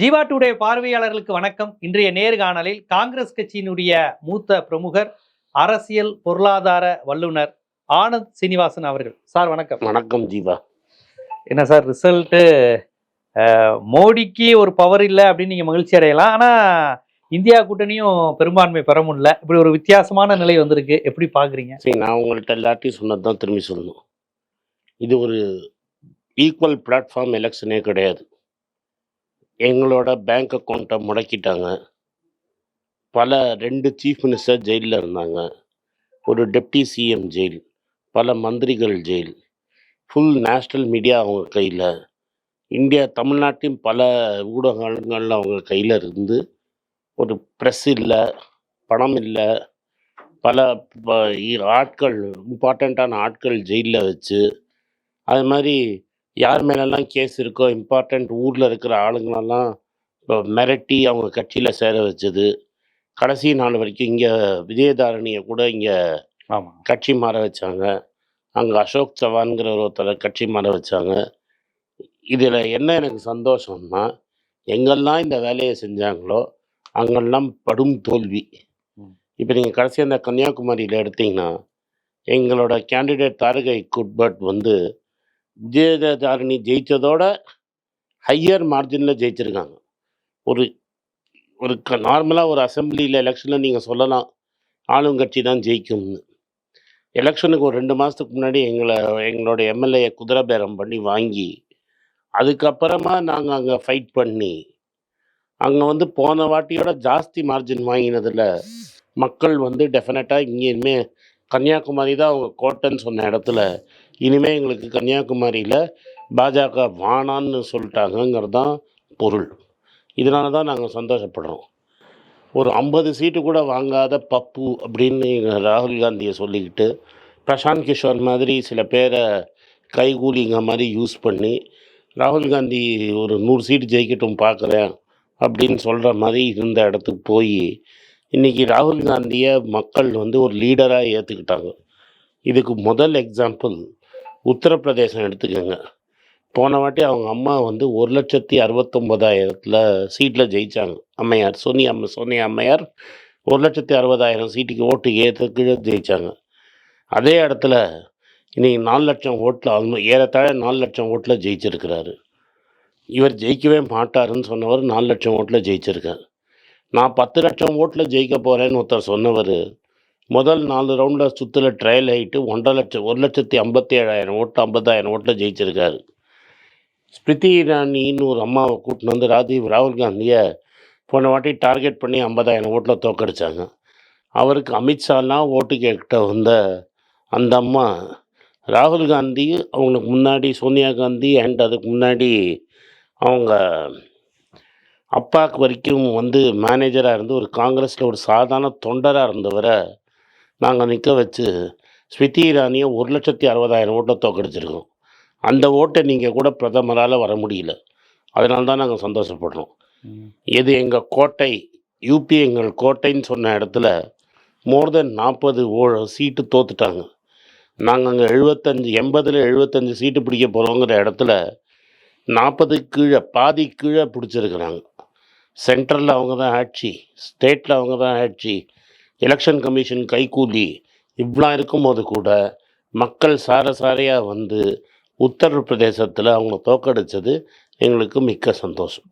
Jeeva today பார்வையாளர்களுக்கு வணக்கம். இன்றைய நேர்காணலில் காங்கிரஸ் கட்சியினுடைய மூத்த பிரமுகர் அரசியல் பொருளாதார வல்லுனர் ஆனந்த் சீனிவாசன் அவர்கள். சார் வணக்கம். வணக்கம் ஜீவா. என்ன சார் ரிசல்ட்டு மோடிக்கு ஒரு பவர் இல்லை அப்படின்னு நீங்க மகிழ்ச்சி அடையலாம். ஆனா இந்தியா கூட்டணியும் பெரும்பான்மை பெற முடியல. இப்படி ஒரு வித்தியாசமான நிலை வந்திருக்கு. எப்படி பாக்குறீங்க? சரி நான் உங்கள்கிட்ட எல்லாத்தையும் சொன்னது தான் திரும்பி சொல்லணும். இது ஒரு ஈக்குவல் பிளாட்ஃபார்ம் எலெக்ஷனே கிடையாது. எங்களோட பேங்க் அக்கௌண்ட்டை முடக்கிட்டாங்க. பல ரெண்டு சீஃப் மினிஸ்டர் ஜெயிலில் இருந்தாங்க. ஒரு டெப்டி சிஎம் ஜெயில் பல மந்திரிகள் ஜெயில் ஃபுல் நேஷ்னல் மீடியா அவங்க கையில். இந்தியா தமிழ்நாட்டின் பல ஊடகங்கள் அவங்க கையில் இருந்து ஒரு ப்ரெஸ் இல்லை பணம் இல்லை. பல இ- ஆட்கள் இம்பார்ட்டண்ட்டான ஆட்கள் ஜெயிலில் வச்சு அது மாதிரி யார் மேலெல்லாம் கேஸ் இருக்கோ இம்பார்ட்டண்ட் ஊரில் இருக்கிற ஆளுங்களெல்லாம் இப்போ மிரட்டி அவங்க கட்சியில் சேர வச்சது. கடைசி நாள் வரைக்கும் இங்கே விஜயதாரணியை கூட இங்கே கட்சி மாற வச்சாங்க. அங்கே அசோக் சவான்கிற ஒருத்தரை கட்சி மாற வச்சாங்க. இதில் என்ன எனக்கு சந்தோஷம்னா எங்கெல்லாம் இந்த வேலையை செஞ்சாங்களோ அங்கெல்லாம் படும் தோல்வி. இப்போ நீங்கள் கடைசி அந்த கன்னியாகுமரியில் எடுத்தீங்கன்னா எங்களோட கேண்டிடேட் தாரகை குட்பட் வந்து விஜயதாரணி ஜெயித்ததோட ஹையர் மார்ஜினில் ஜெயிச்சிருக்காங்க. ஒரு ஒரு க நார்மலாக ஒரு அசெம்பிளியில் எலெக்ஷனில் நீங்கள் சொல்லலாம் ஆளுங்கட்சி தான் ஜெயிக்கும்னு. எலெக்ஷனுக்கு ஒரு ரெண்டு மாதத்துக்கு முன்னாடி எங்களை எங்களோட எம்எல்ஏ குதிரை பேரம் பண்ணி வாங்கி அதுக்கப்புறமா நாங்கள் அங்கே ஃபைட் பண்ணி அங்கே வந்து போன வாட்டியோட ஜாஸ்தி மார்ஜின் வாங்கினதில் மக்கள் வந்து டெஃபினட்டாக இங்கேயுமே கன்னியாகுமரி தான் அவங்க கோட்டைன்னு சொன்ன இடத்துல இனிமேல் எங்களுக்கு கன்னியாகுமரியில் பாஜக வானான்னு சொல்லிட்டாங்கங்கிறது தான் பொருள். இதனால தான் நாங்கள் சந்தோஷப்படுறோம். ஒரு ஐம்பது சீட்டு கூட வாங்காத பப்பு அப்படின்னு ராகுல் காந்தியை சொல்லிக்கிட்டு பிரசாந்த் கிஷோர் மாதிரி சில பேரை கைகூலிங்க மாதிரி யூஸ் பண்ணி ராகுல் காந்தி ஒரு நூறு சீட்டு ஜெயிக்கட்டும் பார்க்குறேன் அப்படின்னு சொல்கிற மாதிரி இருந்த இடத்துக்கு போய் இன்றைக்கி ராகுல் காந்தியை மக்கள் வந்து ஒரு லீடராக ஏற்றுக்கிட்டாங்க இதுக்கு முதல் எக்ஸாம்பிள் உத்தரப்பிரதேசம் எடுத்துக்கோங்க. போன வாட்டி அவங்க அம்மா வந்து ஒரு லட்சத்தி அறுபத்தொம்போதாயிரத்தில் சீட்டில் ஜெயித்தாங்க அம்மையார் சோனியா அம்மா சோனியா அம்மையார் ஒரு லட்சத்தி அறுபதாயிரம் சீட்டுக்கு ஓட்டு ஏற்ற கீழே ஜெயித்தாங்க அதே இடத்துல இன்றைக்கி நாலு லட்சம் ஓட்டில் ஆல்மோஸ்ட் ஏறத்தாழ நாலு லட்சம் ஓட்டில் ஜெயிச்சிருக்கிறாரு. இவர் ஜெயிக்கவே மாட்டாருன்னு சொன்னவர் நாலு லட்சம் ஓட்டில் ஜெயிச்சிருக்கார். நான் பத்து லட்சம் ஓட்டில் ஜெயிக்க போகிறேன்னு ஒருத்தர் சொன்னவர் முதல் நாலு ரவுண்டில் சுற்றில் ட்ரையல் ஆகிட்டு ஒன்றரை லட்சம் ஒரு லட்சத்தி ஐம்பத்தி ஏழாயிரம் ஓட்டு ஐம்பதாயிரம் ஓட்டில் ஜெயிச்சிருக்காரு. ஸ்மிருதி இரானின்னு ஒரு அம்மாவை கூட்டின்னு வந்து ராஜீவ் ராகுல் காந்தியை போன வாட்டி டார்கெட் பண்ணி ஐம்பதாயிரம் ஓட்டில் தோக்கடிச்சாங்க. அவருக்கு அமித்ஷாலாம் ஓட்டு கேட்ட வந்த அந்த அம்மா ராகுல் காந்தி அவங்களுக்கு முன்னாடி சோனியா காந்தி அண்ட் அதுக்கு முன்னாடி அவங்க அப்பாவுக்கு வரைக்கும் வந்து மேனேஜராக இருந்து ஒரு காங்கிரஸில் ஒரு சாதாரண தொண்டராக இருந்தவரை நாங்கள் நிற்க வச்சு ஸ்மிருதி இரானியை ஒரு லட்சத்தி அறுபதாயிரம் ஓட்டை தோக்கடிச்சிருக்கோம். அந்த ஓட்டை நீங்கள் கூட பிரதமரால் வர முடியல. அதனால தான் நாங்கள் சந்தோஷப்படுறோம். இது எங்கள் கோட்டை யூபி எங்கள் கோட்டைன்னு சொன்ன இடத்துல மோர் தென் நாற்பது ஓ சீட்டு தோத்துட்டாங்க. நாங்கள் அங்கே எழுபத்தஞ்சு எண்பதில் எழுபத்தஞ்சு சீட்டு பிடிக்க போகிறோங்கிற இடத்துல நாற்பது கீழே பாதி கீழே பிடிச்சிருக்கிறாங்க. சென்ட்ரலில் அவங்க தான் ஆட்சி ஸ்டேட்டில் அவங்க தான் ஆட்சி. எலெக்ஷன் கமிஷன் கைக்கூலி இவ்வளோ இருக்கும்போது கூட மக்கள் சாரசாரையாக வந்து உத்தரப்பிரதேசத்தில் அவங்க தோக்கடிச்சது எங்களுக்கு மிக்க சந்தோஷம்.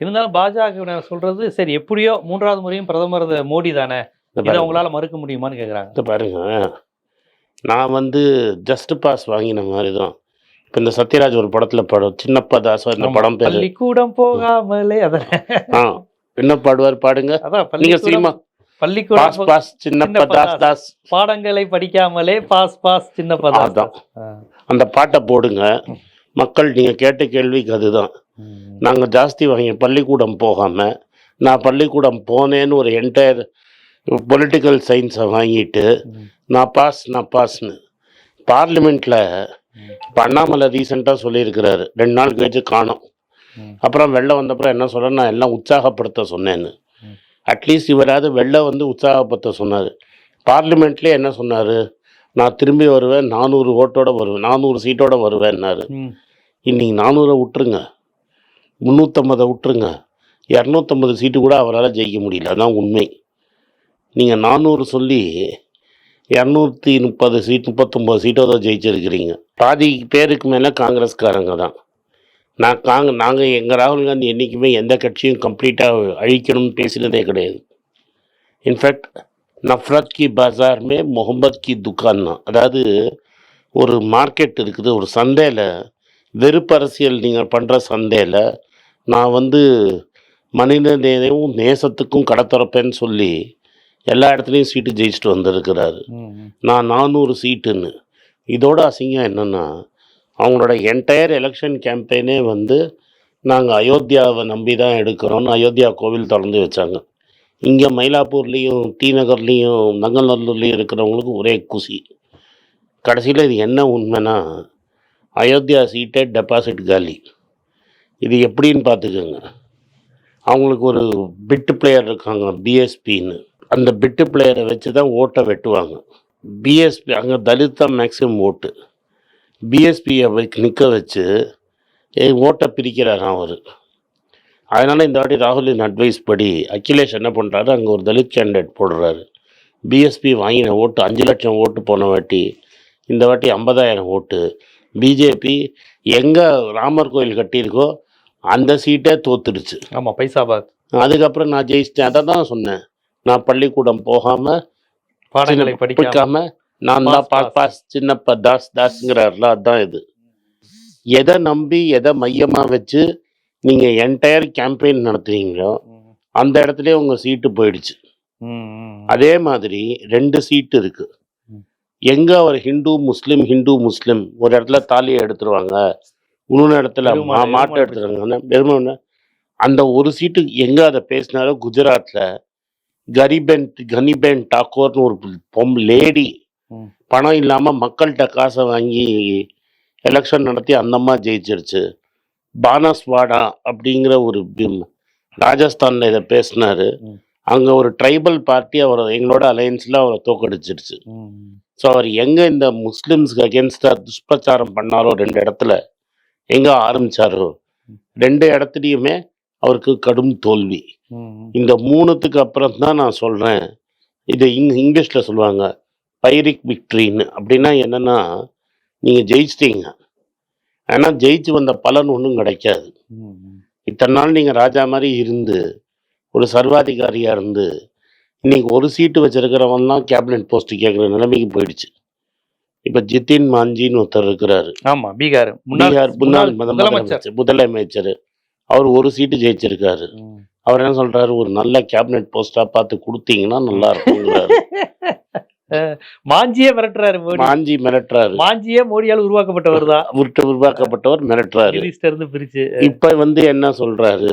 இருந்தாலும் பாஜக சொல்றது சரி எப்படியோ மூன்றாவது முறையும் பிரதமர் மோடி தானே இதை. உங்களால மறுக்க முடியுமான்னு கேக்குறாங்க. இதை பாருங்க நான் வந்து ஜஸ்ட் பாஸ் வாங்கின மாதிரி தான் இப்போ இந்த சத்யராஜ் ஒரு படத்தில் படம் சின்னப்பா தாசா இந்த. படம் பேர். பள்ளிக்கூடம் போகாமலே அதான்? ஆ என்ன பாடுவார் பாடுங்க. அதான் நீங்க பள்ளிக்கூடம் சினிமா பள்ளிக்கூடம் பாஸ் போ- பாஸ் சின்னப்பா சின்னப்பா தாஸ் பாடங்களை படிக்காமலே பாஸ் பாஸ் சின்ன அதான். அந்த பாட்டை போடுங்க. மக்கள் நீங்கள் கேட்ட கேள்விக்கு அதுதான். நாங்கள் ஜாஸ்தி வாங்கி பள்ளிக்கூடம் போகாமல் நான் பள்ளிக்கூடம் போனேன்னு ஒரு என்டையர் பொலிட்டிக்கல் சயின்ஸை வாங்கிட்டு நான் பாஸ் நான் பாஸ்னு. பார்லிமெண்ட்டில் இப்போ அண்ணாமலை ரீசெண்டாக சொல்லியிருக்கிறாரு. ரெண்டு நாள் கழிச்சு காணோம். அப்புறம் வெளில வந்தப்புறம் என்ன சொல்கிறேன் நான் எல்லாம் உற்சாகப்படுத்த சொன்னேன்னு. அட்லீஸ்ட் இவராது வெளில வந்து உற்சாகப்படுத்த சொன்னார். பார்லிமெண்ட்லேயே என்ன சொன்னார்? நான் திரும்பி வருவேன் நானூறு ஓட்டோட வருவேன் நானூறு சீட்டோட வருவேன்னாரு. இன்னைக்கு நானூறை விட்டுருங்க. முந்நூற்றம்பதை விட்டுருங்க. இரநூத்தம்பது சீட்டு கூட அவரால் ஜெயிக்க முடியல. அதான் உண்மை. நீங்கள் நானூறு சொல்லி இரநூத்தி முப்பது சீட் முப்பத்தொம்பது சீட்டோ தான் ஜெயிச்சிருக்கிறீங்க. பாதி பேருக்கு மேலே காங்கிரஸ்காரங்க தான். நான் காங்க நாங்கள் எங்கள் ராகுல் காந்தி என்றைக்குமே எந்த கட்சியும் கம்ப்ளீட்டாக அழிக்கணும்னு பேசினதே கிடையாது. இன்ஃபேக்ட் நஃப்ரத் கி பஜார் மே முகமத் கி துக்கான் தான். அதாவது ஒரு மார்க்கெட் இருக்குது ஒரு சந்தையில் வெறுப்பு அரசியல் நீங்கள் பண்ணுற சந்தையில் நான் வந்து மனித நேயமும் நேசத்துக்கும் கடை திறப்பேன்னு சொல்லி எல்லா இடத்துலையும் சீட்டு ஜெயிச்சுட்டு வந்திருக்கிறாரு. நான் நானூறு சீட்டுன்னு. இதோட அசிங்கம் என்னென்னா அவங்களோட என்டையர் எலெக்ஷன் கேம்பெயினே வந்து நாங்கள் அயோத்தியாவை நம்பி தான் எடுக்கிறோன்னு அயோத்தியா கோவில் திறந்து வச்சாங்க. இங்கே மயிலாப்பூர்லேயும் டி நகர்லேயும் நங்கநல்லூர்லேயும் இருக்கிறவங்களுக்கு ஒரே குசி. கடைசியில் இது என்ன உண்மைனா அயோத்தியா சீட்டே டெபாசிட் காலி. இது எப்படின்னு பார்த்துக்கோங்க. அவங்களுக்கு ஒரு பிட்டு பிளேயர் இருக்காங்க பிஎஸ்பின்னு அந்த பிட்டு பிளேயரை வச்சு தான் ஓட்டை வெட்டுவாங்க. பிஎஸ்பி அங்கே தலித் தான் மேக்ஸிமம் ஓட்டு. பிஎஸ்பியை நிற்க வச்சு என் ஓட்டை பிரிக்கிறார் அவர். அதனால் இந்த வாட்டி ராகுலின் அட்வைஸ் படி அகிலேஷ் என்ன பண்ணுறாரு அங்கே ஒரு தலித் கேண்டிடேட் போடுறாரு. பிஎஸ்பி வாங்கின ஓட்டு அஞ்சு லட்சம் ஓட்டு போன வாட்டி இந்த வாட்டி ஐம்பதாயிரம் ஓட்டு. பிஜேபி எங்கே ராமர் கோயில் கட்டியிருக்கோ அந்த சீட்டே தோத்துடுச்சு. ஆமா பைசாபாத். அதுக்கப்புறம் நான் ஜெயிச்சிட்டேன். அதை தான் சொன்னேன். நான் பள்ளிக்கூடம் போகாமல் பாடங்களை படிக்காம. படிக்காம நான் தான் பாஸ், பாஸ் சின்னப்பா தாஸ் தாஸ்ங்கிறாருல அதான் இது எதை நம்பி எதை மையமாக வச்சு நீங்கள் என்டையர் கேம்பெயின் நடத்துறீங்களோ அந்த இடத்துலயே உங்கள் சீட்டு போயிடுச்சு. அதே மாதிரி ரெண்டு சீட்டு இருக்கு. எங்க அவர் ஹிந்து முஸ்லீம் ஹிந்து முஸ்லீம் ஒரு இடத்துல தாலியை எடுத்துருவாங்க இன்னொரு இடத்துல மாட்டை எடுத்துருவாங்க பெருமை அந்த ஒரு சீட்டு எங்க அதை பேசினாரோ குஜராத்ல கரிபென் கனிபென் டாக்கூர்னு ஒரு பொம் லேடி. பணம் இல்லாம மக்கள்கிட்ட காசை வாங்கி எலெக்ஷன் நடத்தி அந்த அம்மா ஜெயிச்சிருச்சு. பானஸ்வாடா அப்படிங்கிற ஒரு ராஜஸ்தான்ல இதை பேசினாரு. அங்க ஒரு ட்ரைபல் பார்ட்டி அவரை எங்களோட அலையன்ஸ்ல அவரை தோக்கடிச்சிருச்சு. ஸோ அவர் எங்க இந்த முஸ்லிம்ஸ்க்கு அகேன்ஸ்டா துஷ்பிரச்சாரம் பண்ணாரோ ரெண்டு இடத்துல எங்க ஆரம்பிச்சாரோ ரெண்டு இடத்துலையுமே அவருக்கு கடும் தோல்வி. இந்த மூணுத்துக்கு அப்புறம் தான் நான் சொல்றேன். இது இங் இங்கிலீஷ்ல சொல்லுவாங்க. பைரிக் விக்ட்ரின்னு அப்படின்னா என்னன்னா நீங்க ஜெயிச்சிட்டீங்க. ஆனா ஜெயிச்சு வந்த பலன் ஒன்றும் கிடைக்காது. இத்தனை நாள் நீங்கள் ராஜா மாதிரி இருந்து ஒரு சர்வாதிகாரியாக இருந்து இன்னைக்கு ஒரு சீட்டு வச்சிருக்கிறவன் தான் கேபினெட் போஸ்ட் கேட்குற நிலைமைக்கு போயிடுச்சு. இப்போ ஜித்தின் மாஞ்சின்னு ஒருத்தர் இருக்கிறாரு. ஆமா பீகார். பீகார் முன்னாள் முத- முதலமைச்சர். அவர் ஒரு சீட்டு ஜெயிச்சிருக்காரு. அவர் என்ன சொல்றாரு? ஒரு நல்ல கேபினெட் போஸ்டா பார்த்து கொடுத்தீங்கன்னா நல்லா இருக்குங்கிறாரு மாஞ்சியே மிரட்டுறாரு மாஞ்சி மிரட்டுறாரு. மாஞ்சியே மோடியால் உருவாக்கப்பட்டவர் தான் உருவாக்கப்பட்டவர் மிரட்டுறாரு. இருந்து பிரிச்சு இப்ப வந்து என்ன சொல்றாரு?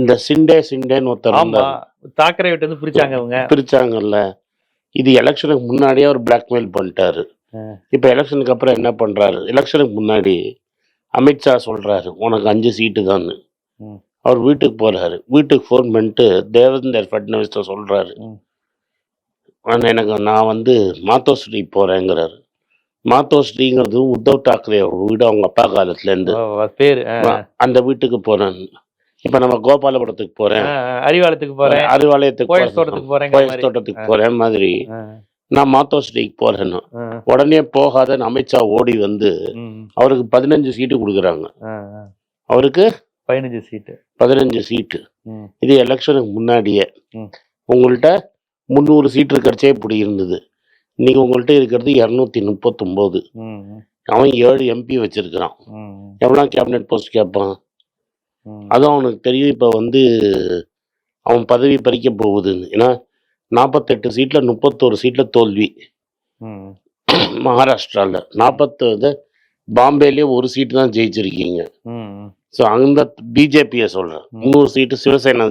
இந்த சிண்டே சிண்டேன்னு ஒருத்தர் ஆமா. தாக்கரே விட்டு வந்து பிரிச்சாங்க அவங்க. பிரிச்சாங்கல்ல. இது எலெக்ஷனுக்கு முன்னாடியே அவர் பிளாக்மெயில் பண்ணிட்டாரு. இப்போ எலெக்ஷனுக்கு அப்புறம் என்ன பண்றாரு? எலெக்ஷனுக்கு முன்னாடி அமித்ஷா சொல்றாரு உனக்கு அஞ்சு சீட்டு தான். அவர் வீட்டுக்கு போறாரு. வீட்டுக்கு ஃபோன் பண்ணிட்டு தேவேந்தர் ஃபட்னவிஸ்ட சொல்றாரு. ம். ஆனா எனக்கு நான் வந்து மாத்தோஸ்ரீ போறேங்கிறாரு. மாத்தோஸ்ரீங்கிறது உத்தவ் தாக்கரே வீடு அவங்க அப்பா காலத்துல இருந்து ஓ, அது பேரு அந்த வீட்டுக்கு போறேன். இப்ப நம்ம கோபாலபுரத்துக்கு ஆ, அறிவாலயத்துக்கு போறேன். அறிவாலயத்துக்கு கோயில் போறேன். தோட்டத்துக்கு போறேங்க கோயில் தோட்டத்துக்கு போறேன் மாதிரி. நான் மாத்தோஸ்ரீக்கு போறேன்னு ஆ, உடனே போகாத அமித்ஷா ஓடி வந்து அவருக்கு பதினஞ்சு சீட்டு கொடுக்குறாங்க. அவருக்கு பதினஞ்சு சீட்டு. பதினஞ்சு சீட்டு. இது எலெக்ஷனுக்கு முன்னாடியே. உங்கள்கிட்ட முந்நூறு சீட்டு இருக்கிறச்சே இப்படி இருந்தது. இன்னைக்கு உங்கள்கிட்ட இருக்கிறது இரநூத்தி முப்பத்தொம்போது. அவன் ஏழு எம்பி வச்சிருக்கிறான். எவ்வளோ கேபினெட் போஸ்ட் கேட்பான். அதுவும் அவனுக்கு தெரியும் இப்போ வந்து அவன் பதவி பறிக்க போகுதுன்னு. ஏன்னா நாற்பத்தெட்டு சீட்டில் முப்பத்தோரு சீட்டில் தோல்வி. மகாராஷ்டிராவில் நாற்பத்தொரு பாம்பேலேயே ஒரு சீட்டு தான் ஜெயிச்சிருக்கீங்க. ஸோ அந்த பிஜேபியை சொல்கிறேன். முந்நூறு சீட்டு சிவசேனா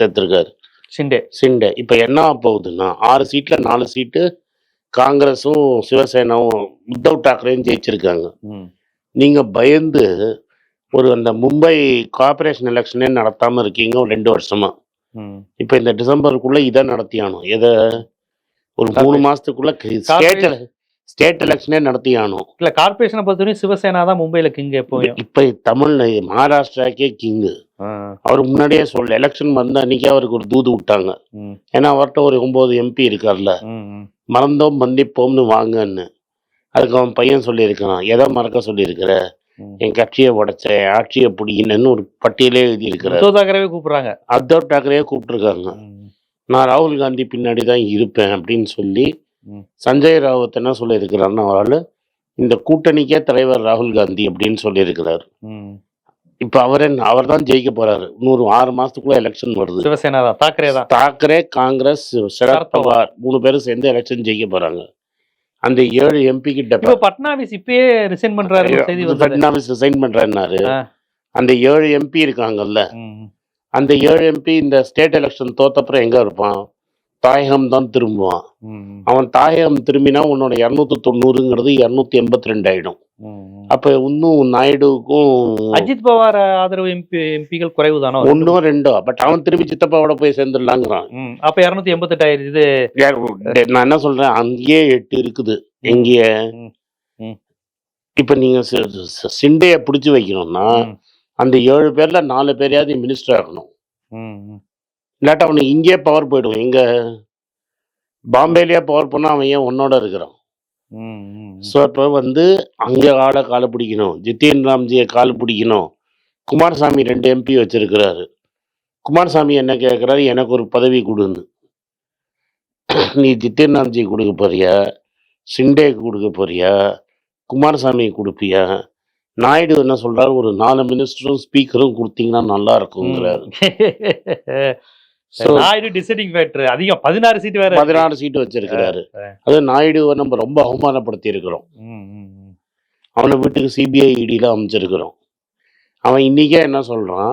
சேர்த்துருக்காரு ஷிண்டே சிண்டே. இப்போ என்ன போகுதுன்னா ஆறு சீட்டில் நாலு சீட்டு காங்கிரஸும் சிவசேனாவும் உத்தவ் தாக்கரேயும் ஜெயிச்சிருக்காங்க. நீங்கள் பயந்து ஒரு அந்த மும்பை கார்பரேஷன் எலெக்ஷனே நடத்தாமல் இருக்கீங்க ஒரு ரெண்டு வருஷமா. இப்போ இந்த டிசம்பருக்குள்ள இதை நடத்தியானோம் எதை? ஒரு மூணு. மாசத்துக்குள்ள ஸ்டேட் ஸ்டேட் எலெக்ஷனே நடத்தி ஆகணும் இல்ல கார்பரேஷனை பொறுத்தவரைக்கும் சிவசேனா தான் மும்பைல கிங் எப்போயும். இப்ப தமிழ் மகாராஷ்டிராக்கே கிங்கு அவர் முன்னாடியே சொல்ல எலெக்ஷன் வந்த அன்னைக்கே அவருக்கு ஒரு தூது விட்டாங்க. ஏன்னா அவர்கிட்ட ஒரு ஒன்பது எம்பி இருக்கார்ல. மறந்தோம் மன்னிப்போம்னு வாங்கன்னு. அதுக்கு அவன் பையன் சொல்லியிருக்கான் எதை மறக்க சொல்லியிருக்கிற. என் கட்சியை உடைச்ச ஆட்சியை பிடிக்கணும்னு ஒரு பட்டியலே எழுதியிருக்கிறார். உத்தவ் தாக்கரேவே கூப்பிடுறாங்க. உத்தவ் டாக்கரே கூப்பிட்டுருக்காங்க. நான் ராகுல் காந்தி பின்னாடி தான் இருப்பேன் அப்படின்னு சொல்லி. சஞ்சய் ராவத் என்ன சொல்லியிருக்கிறாருன்னா அவரால் இந்த கூட்டணிக்கே தலைவர் ராகுல் காந்தி அப்படின்னு சொல்லியிருக்கிறார். இப்போ அவரே அவர் தான் ஜெயிக்க போறாரு. இன்னொரு ஆறு மாசத்துக்குள்ள எலெக்ஷன் வருது. சிவசேனா தான். தாக்கரே தான். தாக்கரே காங்கிரஸ் சரத் பவார். மூணு பேரும் சேர்ந்து எலெக்ஷன் ஜெயிக்க போறாங்க. அந்த ஏழு எம்பி கிட்ட இப்ப பட்னாவிஸ் இப்பயே ரிசைன் பண்றாரு பட்னாவிஸ் ரிசைன் பண்றேன்னாரு ஆ. அந்த ஏழு எம்பி இருக்காங்கல்ல. அந்த ஏழு எம்பி இந்த ஸ்டேட் எலெக்ஷன் தோத்தப்புறம் எங்க இருப்பான்? தாயகம் தான் திரும்புவான் அவன் தாயகம் திரும்பினா உன்னோட இரநூத்தி தொண்ணூறுங்கிறது இரநூத்தி எண்பத்தி ரெண்டு ஆயிடும். அப்ப இன்னும் நாயுடுவுக்கும் அஜித் பவார் ஆதரவு எம்பி எம்பிகள் குறைவு தானோ ஒன்னோ ரெண்டோ. பட் அவன் திரும்பி சித்தப்பாவோட போய் சேர்ந்துடலாங்கிறான். அப்ப இருநூத்தி எண்பத்தெட்டு ஆயிடுச்சு இது நான் என்ன சொல்றேன்? அங்கேயே எட்டு இருக்குது. எங்கேய. இப்ப நீங்க சிண்டைய பிடிச்சு வைக்கணும்னா அந்த ஏழு பேர்ல நாலு பேரையாவது மினிஸ்டர் ஆகணும். இல்லாட்டா அவனுக்கு இங்கேயே பவர் போயிடும் எங்க பாம்பேலயே பவர் பண்ணா அவன் ஏன் உன்னோட இருக்கிறான்? ஸோ இப்போ வந்து அங்கே ஆளை காலை பிடிக்கணும். ஜித்தேன் ராம்ஜியை கால் பிடிக்கணும். குமாரசாமி ரெண்டு எம்பி வச்சிருக்கிறாரு. குமாரசாமி என்ன கேட்குறாரு எனக்கு ஒரு பதவி கொடுன்னு. நீ ஜித்தேன் ராம்ஜி கொடுக்க போறியா? சிண்டேக்கு கொடுக்க போறியா? குமாரசாமி கொடுப்பியா? நாயுடு என்ன சொல்றாரு? ஒரு நாலு மினிஸ்டரும் ஸ்பீக்கரும் கொடுத்தீங்கன்னா நல்லா இருக்குங்கிறாரு. நாயுடு டிசைடிங் ஃபேக்டர் அதிகம். பதினாறு சீட் வேற பதினாறு சீட்டு வச்சிருக்கிறாரு. அது நாயுடுவை நம்ம ரொம்ப அவமானப்படுத்தி இருக்கிறோம். அவனை வீட்டுக்கு சிபிஐ இடியில் அமைச்சிருக்கிறோம். அவன் இன்னைக்கே என்ன சொல்றான்?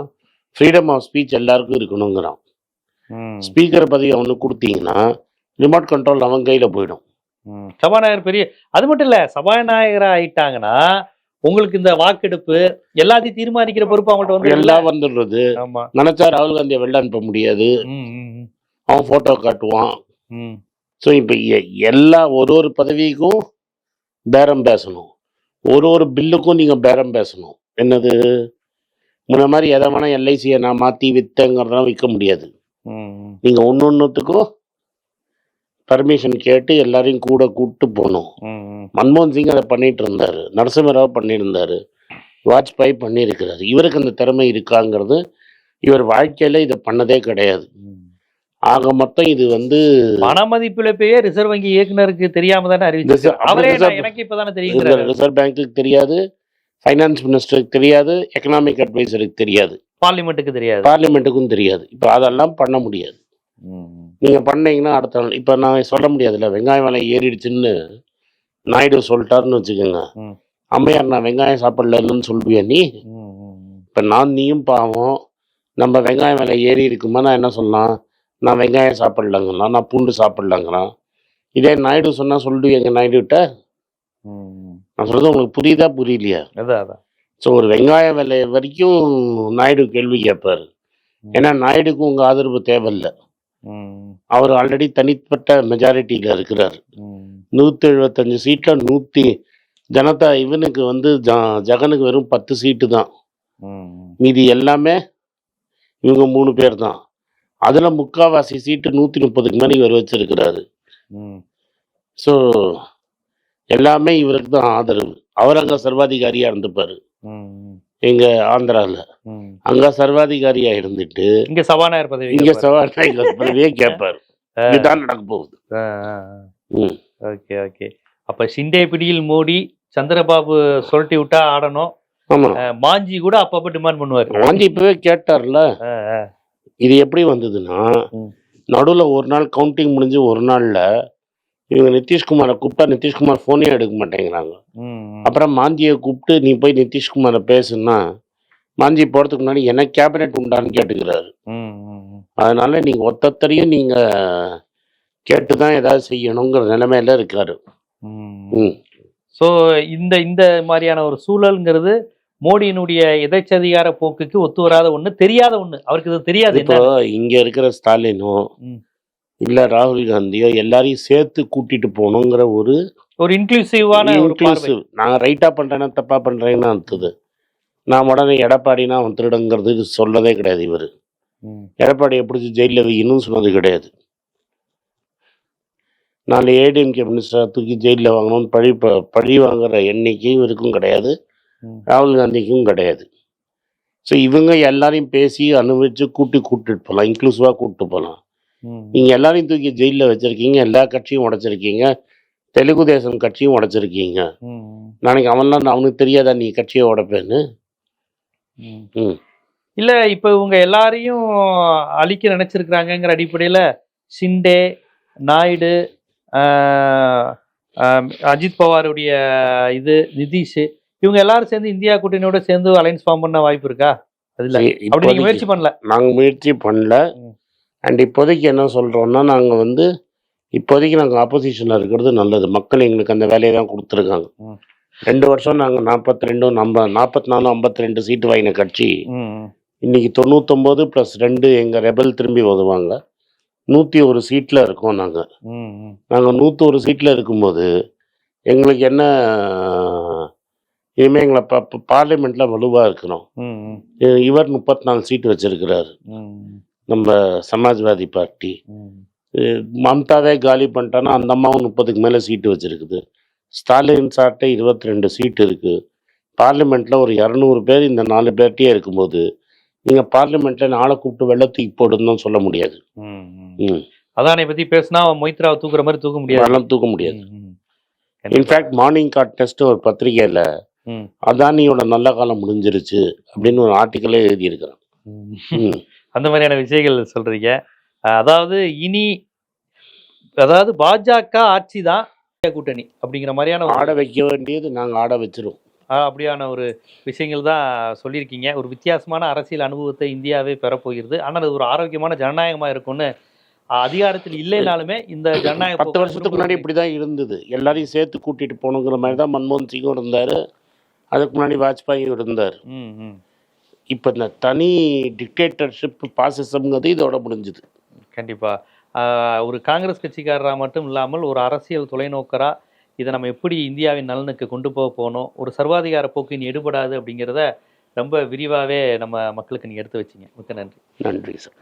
ஃப்ரீடம் ஆஃப் ஸ்பீச் எல்லாருக்கும் இருக்கணுங்கிறான். ஸ்பீக்கர் பதவி அவனுக்கு கொடுத்தீங்கன்னா ரிமோட் கண்ட்ரோல் அவன் கையில போயிடும். சபாநாயகர் பெரிய அது மட்டும் இல்ல சபாநாயகரா ஆயிட்டாங்கன்னா உங்களுக்கு இந்த வாக்கெடுப்பு எல்லாத்தையும் தீர்மானிக்கிற பொறுப்பு அவங்கள்ட்ட வந்து எல்லாம் வந்துடுறது. ஆமா. நினைச்சா ராகுல் காந்தியை வெளில அனுப்ப முடியாது. அவன் போட்டோ காட்டுவான். ஸோ இப்போ எல்லா ஒரு ஒரு பதவிக்கும் பேரம் பேசணும். ஒரு ஒரு பில்லுக்கும் நீங்கள் பேரம் பேசணும். என்னது? முன்ன மாதிரி எதை வேணால் எல்ஐசியை நான் மாற்றி விற்றங்கிறதெல்லாம் விற்க முடியாது. நீங்கள் ஒன்று ஒன்றுத்துக்கும் பர்மிஷன் கேட்டு எல்லாரையும் கூட கூப்பிட்டு போகணும் ம், ம். மன்மோகன் சிங் அதை பண்ணிட்டு இருந்தாரு நரசிம்மராவ் பண்ணியிருந்தாரு. வாஜ்பாய் பண்ணியிருக்கிறாரு. இவருக்கு அந்த திறமை இருக்காங்கிறது இவர் வாழ்க்கையில இதை பண்ணதே கிடையாது. ஆக மொத்தம் இது வந்து பண மதிப்பிழப்பையே ரிசர்வ் வங்கி இயக்குனருக்கு தெரியாம தானே அறிவிச்சு அவரே எனக்கு இப்பதானே தெரியுங்கிறாரு. ரிசர்வ் பேங்க்குக்கு தெரியாது. ஃபைனான்ஸ் மினிஸ்டருக்கு தெரியாது. எக்கனாமிக் அட்வைசருக்கு தெரியாது. பார்லிமெண்ட்டுக்கு தெரியாது. பார்லிமெண்ட்டுக்கும் தெரியாது. இப்போ அதெல்லாம் பண்ண முடியாது. நீங்கள் பண்ணீங்கன்னா அடுத்த நாள் இப்போ நான் சொல்ல முடியாதுல்ல வெங்காயம் விலை ஏறிடுச்சுன்னு நாயுடு சொல்லிட்டாருன்னு வச்சுக்கோங்க. அம்மையார் நான் வெங்காயம் சாப்பிடலன்னு சொல்லுவியா நீ. இப்போ நான் நீயும் பாவம் நம்ம வெங்காயம் விலை ஏறி இருக்குமா? நான் என்ன சொல்லலாம் நான் வெங்காயம் சாப்பிடலங்கண்ணா நான் பூண்டு சாப்பிடலங்கிறான். இதே நாயுடு சொன்னால் சொல்லுவீங்க நாயுடுகிட்ட? ம், ம். நான் சொல்கிறது உங்களுக்கு புரியுதா புரியலையா? அதான் அதான். ஸோ ஒரு வெங்காய விலை வரைக்கும் நாயுடு கேள்வி கேட்பாரு. ஏன்னா நாயுடுக்கு உங்கள் ஆதரவு தேவையில்லை. அவர் ஆல்ரெடி தனிப்பட்ட மெஜாரிட்டியில் இருக்கிறார். நூற்றி எழுபத்தஞ்சு சீட்டில் நூற்றி ஜனதா இவனுக்கு வந்து ஜ ஜகனுக்கு வெறும் பத்து சீட்டு தான். மீதி எல்லாமே இவங்க மூணு பேர் தான் அதில் முக்காவாசி சீட்டு நூற்றி முப்பதுக்கு மேலே இவர் வச்சிருக்கிறாரு. ஸோ எல்லாமே இவருக்கு தான் ஆதரவு. அவர் அங்கே சர்வாதிகாரியாக இருந்துப்பார். ஆந்திராவில் ம். அங்கே சர்வாதிகாரியாக இருந்துட்டு இங்க சபாநாயகர் பதவி இங்கே. சபாநாயகர் பதவியே கேட்பார் இதுதான் நடக்க போகுது. ஓகே ஓகே அப்ப ஷிண்டே பிடியில் மோடி சந்திரபாபு சொல்லி விட்டா ஆடணும் மாஞ்சி கூட அப்பப்ப டிமாண்ட் பண்ணுவாரு வாஞ்சி இப்பவே கேட்டார்ல. இது எப்படி வந்ததுன்னா. நடுவில் ஒரு நாள் கவுண்டிங் முடிஞ்சு ஒரு நாளில் இவங்க நிதிஷ்குமாரை கூப்பிட்டா நிதிஷ்குமார் ஃபோனே எடுக்க மாட்டேங்கிறாங்க. அப்புறம் மாஞ்சியை கூப்பிட்டு நீ போய் நிதிஷ்குமாரை பேசுன்னா மாஞ்சி போகிறதுக்கு முன்னாடி எனக்கு கேபினெட் உண்டான்னு கேட்டுக்கிறாரு. அதனால நீங்கள் ஒத்தத்தரையும் நீங்கள் கேட்டு தான் ஏதாவது செய்யணுங்கிற நிலைமையில இருக்காரு. சோ இந்த இந்த மாதிரியான ஒரு சூழல்ங்கிறது மோடியினுடைய எதச்சதிகார போக்குக்கு ஒத்து வராத ஒண்ணு தெரியாத ஒண்ணு. அவருக்கு இது தெரியாது இப்போ என்ன? இங்க இருக்கிற ஸ்டாலினோ ம். இல்ல ராகுல் காந்தியோ எல்லாரையும் சேர்த்து கூட்டிட்டு போகணுங்கிற ஒரு ஒரு இன்க்ளூசிவான இன்க்ளூசிவ் நான் ரைட்டாக பண்ணுறேன்னா தப்பாக பண்ணுறேன்னு அர்த்தது நான் உடனே எடப்பாடினா அவன் திருடங்கிறது சொல்லதே கிடையாது இவர். எடப்பாடியை பிடிச்சி ஜெயிலில் வைக்கணும்னு சொன்னது கிடையாது. நாலு ஏடிஎம்கே மினிஸ்டரை தூக்கி ஜெயிலில் வாங்கணும்னு பழி பழி வாங்குற எண்ணிக்கையும் இவருக்கும் கிடையாது. ராகுல் காந்திக்கும் கிடையாது. ஸோ இவங்க எல்லாரையும் பேசி அனுபவிச்சு கூட்டி கூட்டிட்டு போகலாம் இன்க்ளூசிவாக கூப்பிட்டு போகலாம் நீங்கள் எல்லாரையும் தூக்கி ஜெயிலில் வச்சுருக்கீங்க எல்லா கட்சியும் உடைச்சிருக்கீங்க தெலுங்கு தேசம் கட்சியும் உடைச்சிருக்கீங்க. நாளைக்கு அவன்லாம் அவனுக்கு தெரியாதா நீ கட்சியை உடைப்பேன்னு? இல்ல இப்ப இவங்க எல்லாரையும் அழிக்க நினைச்சிருக்கிறாங்கங்கிற அடிப்படையில ஷிண்டே நாயுடு அஜித் பவாருடைய இது நிதிஷ் இவங்க எல்லாரும் சேர்ந்து இந்தியா கூட்டணியோட சேர்ந்து அலைன்ஸ் ஃபார்ம் பண்ண வாய்ப்பு இருக்கா? அதுல. அப்படி நீங்க முயற்சி பண்ணல. நாங்கள் முயற்சி பண்ணல. அண்ட் இப்போதைக்கு என்ன சொல்கிறோன்னா நாங்கள் வந்து இப்போதைக்கு நாங்கள் ஆப்போசிஷனில் இருக்கிறது நல்லது. மக்கள் எங்களுக்கு அந்த வேலையை தான் கொடுத்துருக்காங்க. ரெண்டு வருஷம் நாங்கள் நாற்பத்தி ரெண்டும் நம்ம நாற்பத்தி நாலு ஐம்பத்தி ரெண்டு சீட்டு வாங்கின கட்சி. இன்னைக்கு தொண்ணூத்தொம்பது ப்ளஸ் ரெண்டு எங்கள் ரெபல் திரும்பி வருவாங்க. நூற்றி ஒரு சீட்டில் இருக்கோம் நாங்கள் நாங்கள் நூற்றி ஒரு சீட்டில் இருக்கும்போது எங்களுக்கு என்ன இனிமேல் எங்களை ப பார்லிமெண்ட்டில் வலுவாக இருக்கிறோம் ம், ம், இ- இவர் முப்பத்தி நாலு சீட் வச்சிருக்கிறாரு நம்ம சமாஜ்வாதி பார்ட்டி. மம்தாவே காலி பண்ணிட்டான்னா அந்த அம்மாவும் முப்பதுக்கு மேலே சீட்டு வச்சிருக்குது. ஸ்டாலின் சார்ட்ட இருபத்தி ரெண்டு சீட் இருக்குது பார்லிமெண்ட்டில் ஒரு இரநூறு பேர் இந்த நாலு பேர்கிட்டயே இருக்கும்போது நீங்கள் பார்லிமெண்ட்டில் நாளை கூப்பிட்டு வெள்ள தூக்கி போடுன்னு சொல்ல முடியாது. அதானை பத்தி பேசினா மொய்த்ராவை தூக்குற மாதிரி தூக்க முடியாது. வெள்ளம் தூக்க முடியாது. இன்ஃபேக்ட் மார்னிங் கார்ட் டெஸ்ட் ஒரு பத்திரிகையில் அதானியோட நல்ல காலம் முடிஞ்சிருச்சு அப்படின்னு ஒரு ஆர்டிக்கலே எழுதியிருக்கிறான். அந்த மாதிரியான விஷயங்கள் சொல்றீங்க. அதாவது இனி அதாவது பாஜக ஆட்சி தான் கூட்டணி அப்படிங்கிற மாதிரியான ஆட வைக்க வேண்டியது நாங்கள் ஆட வச்சிருவோம். அப்படியான ஒரு விஷயங்கள் தான் சொல்லியிருக்கீங்க. ஒரு வித்தியாசமான அரசியல் அனுபவத்தை இந்தியாவே பெறப்போகிறது. ஆனால் அது ஒரு ஆரோக்கியமான ஜனநாயகமா இருக்கும்னு அதிகாரத்தில் இல்லைனாலுமே இந்த ஜனநாயக பத்து வருஷத்துக்கு முன்னாடி இப்படி தான் இருந்தது. எல்லாரையும் சேர்த்து கூட்டிட்டு போகணுங்கிற மாதிரி தான் மன்மோகன் சிங்கும் இருந்தார். அதுக்கு முன்னாடி வாஜ்பாயும் இருந்தார். ம். இப்போ இந்த தனி டிக்டேட்டர்ஷிப் பாசிசம்ங்கிறது இதோட முடிஞ்சுது. கண்டிப்பா. ஆஹ் ஒரு காங்கிரஸ் கட்சிக்காரரா மட்டும் இல்லாமல் ஒரு அரசியல் தொலைநோக்கரா இதை நம்ம எப்படி இந்தியாவின் நலனுக்கு கொண்டு போக போகணும் ஒரு சர்வாதிகார போக்கு இனி எடுபடாது அப்படிங்கிறத ரொம்ப விரிவாகவே நம்ம மக்களுக்கு நீங்க எடுத்து வச்சீங்க. மிக்க நன்றி. நன்றி சார்.